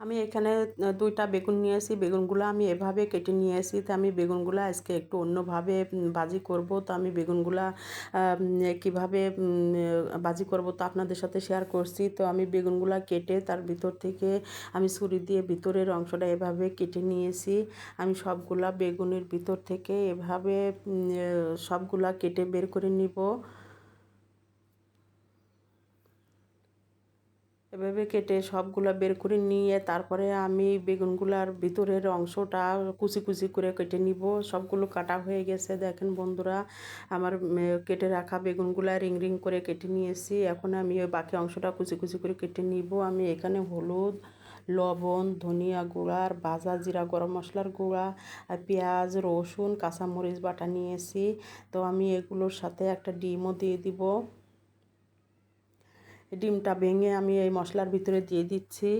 আমি এখানে দুইটা বেগুন নিয়েছি বেগুনগুলো আমি এভাবে কেটে নিয়েছি তো আমি বেগুনগুলো আজকে একটু অন্যভাবে ভাজি করব। তো আমি বেগুনগুলা কীভাবে ভাজি করব তো আপনাদের সাথে শেয়ার করছি। তো আমি বেগুনগুলো কেটে তার ভিতর থেকে আমি ছুরি দিয়ে ভিতরের অংশটা এভাবে কেটে নিয়েছি আমি সবগুলা বেগুনের ভিতর থেকে এভাবে সবগুলা কেটে বের করে নিব। এভাবে কেটে সবগুলা বের করে নিয়ে তারপরে আমি বেগুনগুলার ভিতরের অংশটা কুচি কুচি করে কেটে নিব। সবগুলো কাটা হয়ে গেছে। দেখেন বন্ধুরা, আমার কেটে রাখা বেগুনগুলা রিং রিং করে কেটে নিয়েছি। এখন আমি ওই বাকি অংশটা কুচি কুচি করে কেটে নিব। আমি এখানে হলুদ, লবণ, ধনিয়া গুঁড়ার ভাজা জিরা, গরম মশলার গুঁড়া, আর পেঁয়াজ, রসুন, কাঁচামরিচ বাটা নিয়েছি। তো আমি এগুলোর সাথে একটা ডিমও দিয়ে দিব। ডিমটা ভেঙে আমি এই মশলার ভিতরে দিয়ে দিচ্ছি।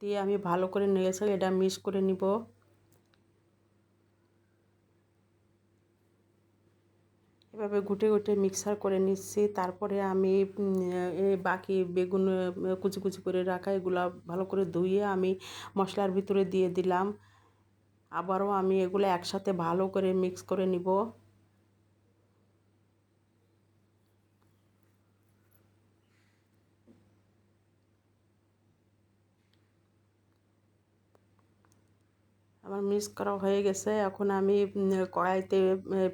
দিয়ে আমি ভালো করে নেড়েছে এটা মিক্স করে নিব। এভাবে ঘুটে ঘুটে মিক্সার করে নিচ্ছি। তারপরে আমি এই বাকি বেগুন, কুচি কুচি করে রাখা এগুলো ভালো করে ধুয়ে আমি মশলার ভিতরে দিয়ে দিলাম। আবারও আমি এগুলো একসাথে ভালো করে মিক্স করে নিব। আমার মিক্স করা হয়ে গেছে। এখন আমি কড়াইতে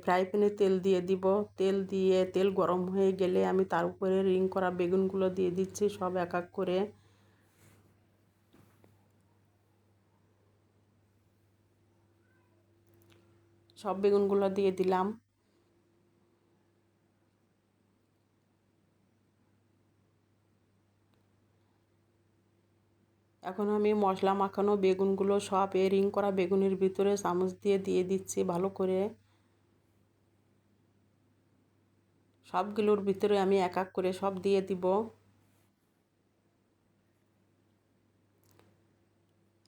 ফ্রাই প্যানে তেল দিয়ে দিব। তেল দিয়ে, তেল গরম হয়ে গেলে আমি তার উপরে রিং করা বেগুনগুলো দিয়ে দিচ্ছি সব এক এক করে। সব বেগুনগুলো দিয়ে দিলাম। এখন আমি মশলা মাখানো বেগুনগুলো সব এ রিং করা বেগুনের ভিতরে চামচ দিয়ে দিয়ে দিচ্ছি ভালো করে। সবগুলোর ভিতরে আমি এক এক করে সব দিয়ে দিব।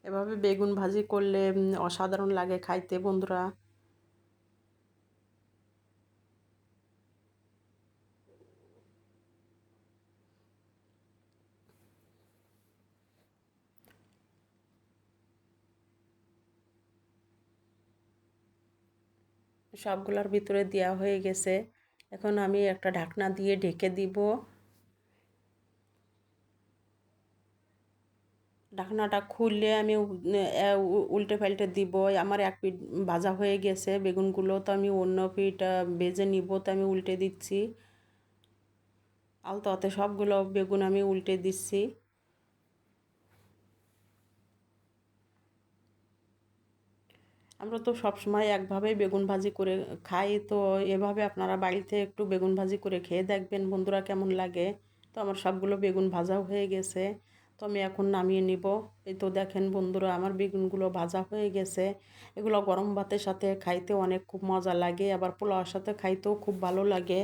এভাবে বেগুন ভাজি করলে অসাধারণ লাগে খাইতে বন্ধুরা। সবগুলোর ভিতরে দেওয়া হয়ে গেছে। এখন আমি একটা ঢাকনা দিয়ে ঢেকে দিব। ঢাকনাটা খুললে আমি উল্টে পাল্টে দিব। আমার এক পিঠ ভাজা হয়ে গেছে, বেগুনগুলো তো আমি অন্য পিঠ ভেজে নিব তো আমি উল্টে দিচ্ছি। আলতো সবগুলো বেগুন আমি উল্টে দিচ্ছি। আমরা তো সবসময় একভাবেই বেগুন ভাজি করে খাই, তো এভাবে আপনারা বাড়িতে একটু বেগুন ভাজি করে খেয়ে দেখবেন, বন্ধুরা কেমন লাগে। তো আমার সবগুলো বেগুন ভাজাও হয়ে গেছে। তো আমি এখন নামিয়ে নিব। এই তো দেখেন বন্ধুরা, আমার বেগুনগুলো ভাজা হয়ে গেছে। এগুলো গরম ভাতের সাথে খাইতে অনেক খুব মজা লাগে, আবার পোলাওয়ার সাথে খাইতেও খুব ভালো লাগে।